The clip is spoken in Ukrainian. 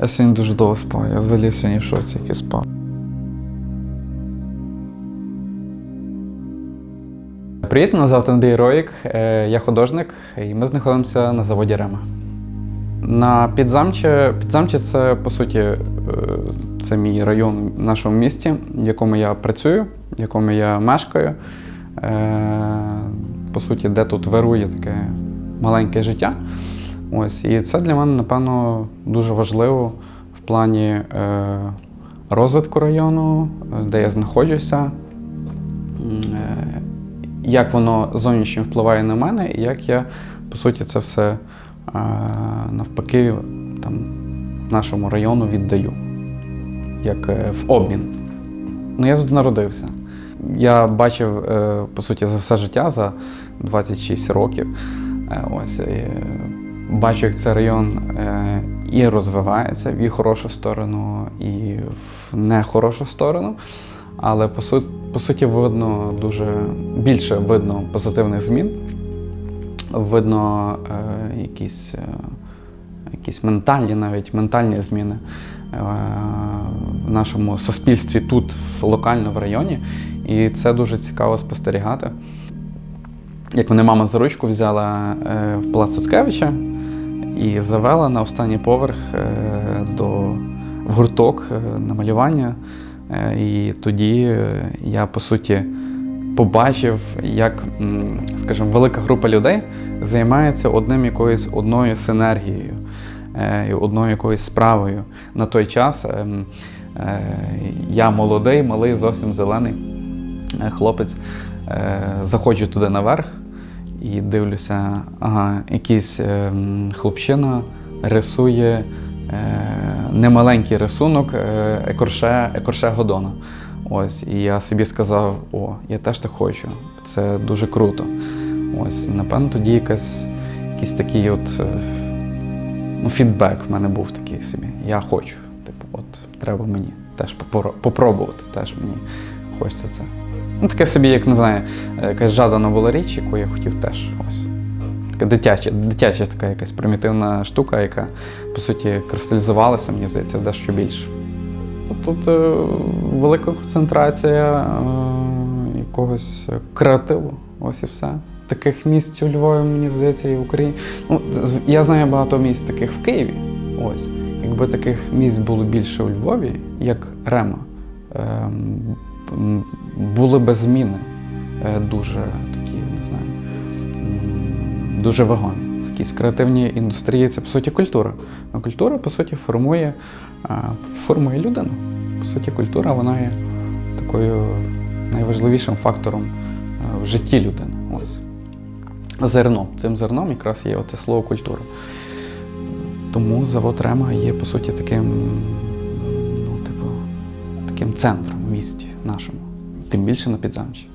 Я сьогодні дуже довго спав. Я взагалі сьогодні в шоці який спав. Привіт, мене звати Андрій Роїк. Е, Я художник, і ми знаходимося на заводі Рема. На Підзамче, Підзамче це по суті е, це мій район в нашому місті, в якому я працюю, в якому я мешкаю. Е, По суті, де тут вирує таке маленьке життя. Ось, і це для мене, напевно, дуже важливо в плані е, розвитку району, е, де я знаходжуся, е, як воно зовнішньо впливає на мене, і як я, по суті, це все е, навпаки там, нашому району віддаю, як е, в обмін. Ну, я тут народився. Я бачив, е, по суті, за все життя, за 26 років. Е, Ось, е, бачу, як цей район е, і розвивається в і хорошу сторону, і в нехорошу сторону. Але по, су- по суті, видно дуже більше видно позитивних змін. Видно е, якісь, е, якісь ментальні, навіть ментальні зміни е, в нашому суспільстві тут, локально в районі. І це дуже цікаво спостерігати. Як мене мама за ручку взяла е, в Палац Суткевича і завела на останній поверх е, до в гурток е, на малювання. Е, І тоді я по суті побачив, як, скажімо, велика група людей займається одним якоюсь одною синергією, одною якоюсь справою. На той час ем, я молодий, малий, зовсім зелений хлопець. Заходжу туди наверх і дивлюся, ага, якийсь ем, хлопчина рисує е, немаленький рисунок е, екорше, екорше Годона. Ось, і я собі сказав: о, я теж так хочу. Це дуже круто. Ось, напевно, тоді якась, якийсь такий от е, ну, фідбек в мене був такий собі. Я хочу. Типу, от треба мені теж попро- попробувати, теж мені хочеться це. Ну, таке собі, як не знаю, е, якась жадана була річ, яку я хотів теж. Ось. Така дитяча, дитяча така якась примітивна штука, яка, по суті, кристалізувалася, мені здається, дещо більше. Тут е, велика концентрація е, якогось креативу. Ось і все. Таких місць у Львові, мені здається, і в Україні. Ну, я знаю багато місць таких в Києві. Ось. Якби таких місць було більше у Львові, як Рема, ем, м, були би зміни е, дуже такі, не знаю, дуже вагомі. Якісь креативні індустрії це по суті культура. А культура, по суті, формує, формує людину. По суті, культура вона є такою найважливішим фактором е, в житті людини. Ось. Зерно. Цим зерном якраз є оце слово культура. Тому завод Рема є, по суті, таким, ну, типу, таким центром в місті нашому, тим більше на підзамчі.